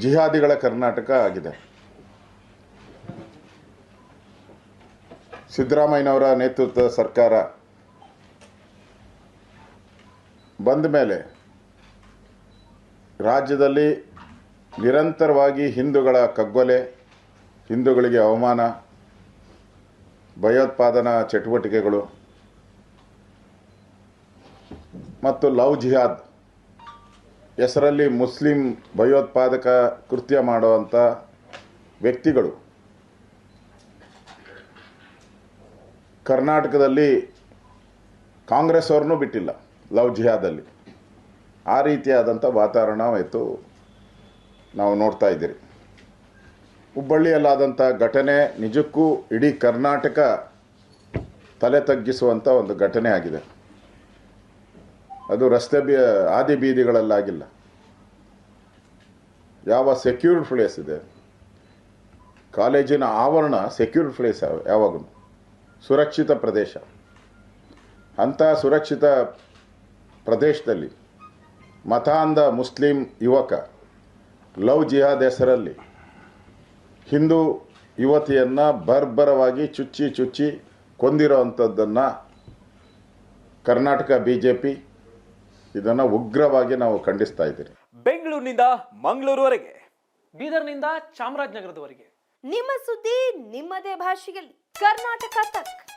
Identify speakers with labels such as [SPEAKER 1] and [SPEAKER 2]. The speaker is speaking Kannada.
[SPEAKER 1] ಜಿಹಾದಿಗಳ ಕರ್ನಾಟಕ ಆಗಿದೆ. ಸಿದ್ದರಾಮಯ್ಯನವರ ನೇತೃತ್ವದ ಸರ್ಕಾರ ಬಂದ ಮೇಲೆ ರಾಜ್ಯದಲ್ಲಿ ನಿರಂತರವಾಗಿ ಹಿಂದೂಗಳ ಕಗ್ಗೊಲೆ, ಹಿಂದೂಗಳಿಗೆ ಅವಮಾನ, ಭಯೋತ್ಪಾದನಾ ಚಟುವಟಿಕೆಗಳು, ಮತ್ತು ಲವ್ ಜಿಹಾದ್ ಹೆಸರಲ್ಲಿ ಮುಸ್ಲಿಂ ಭಯೋತ್ಪಾದಕ ಕೃತ್ಯ ಮಾಡುವಂಥ ವ್ಯಕ್ತಿಗಳು. ಕರ್ನಾಟಕದಲ್ಲಿ ಕಾಂಗ್ರೆಸ್ ಅವ್ರನ್ನೂ ಬಿಟ್ಟಿಲ್ಲ ಲವ್ ಜಿಹಾದಲ್ಲಿ ಆ ರೀತಿಯಾದಂಥ ವಾತಾವರಣ ಇತ್ತು ನಾವು ನೋಡ್ತಾ ಇದ್ದೀರಿ. ಹುಬ್ಬಳ್ಳಿಯಲ್ಲಾದಂಥ ಘಟನೆ ನಿಜಕ್ಕೂ ಇಡೀ ಕರ್ನಾಟಕ ತಲೆ ತಗ್ಗಿಸುವಂಥ ಒಂದು ಘಟನೆ ಆಗಿದೆ. ಅದು ರಸ್ತೆ ಬಿ ಆದಿ ಬೀದಿಗಳಲ್ಲಾಗಿಲ್ಲ. ಯಾವ ಸೆಕ್ಯೂರ್ಡ್ ಪ್ಲೇಸ್ ಇದೆ, ಕಾಲೇಜಿನ ಆವರಣ ಸೆಕ್ಯೂರ್ಡ್ ಪ್ಲೇಸ್ ಯಾವಾಗಲೂ. ಸುರಕ್ಷಿತ ಪ್ರದೇಶ. ಅಂಥ ಸುರಕ್ಷಿತ ಪ್ರದೇಶದಲ್ಲಿ ಮತಾಂಧ ಮುಸ್ಲಿಂ ಯುವಕ, ಲವ್ ಜಿಹಾದ್ ಹೆಸರಲ್ಲಿ ಹಿಂದೂ ಯುವತಿಯನ್ನು ಬರ್ಬರವಾಗಿ ಚುಚ್ಚಿ ಚುಚ್ಚಿ ಕೊಂದಿರೋವಂಥದ್ದನ್ನು ಕರ್ನಾಟಕ ಬಿ ಜೆ ಪಿ ಇದನ್ನು ಉಗ್ರವಾಗಿ ನಾವು ಖಂಡಿಸ್ತಾ ಇದ್ದೀರಿ.
[SPEAKER 2] ಬೆಂಗಳೂರಿನಿಂದ ಮಂಗಳೂರುವರೆಗೆ
[SPEAKER 3] ಬೀದರ್ನಿಂದ ಚಾಮರಾಜನಗರದವರೆಗೆ.
[SPEAKER 4] ನಿಮ್ಮ ಸುದ್ದಿ ನಿಮ್ಮದೇ ಭಾಷೆಯಲ್ಲಿ. ಕರ್ನಾಟಕ ತಕ್.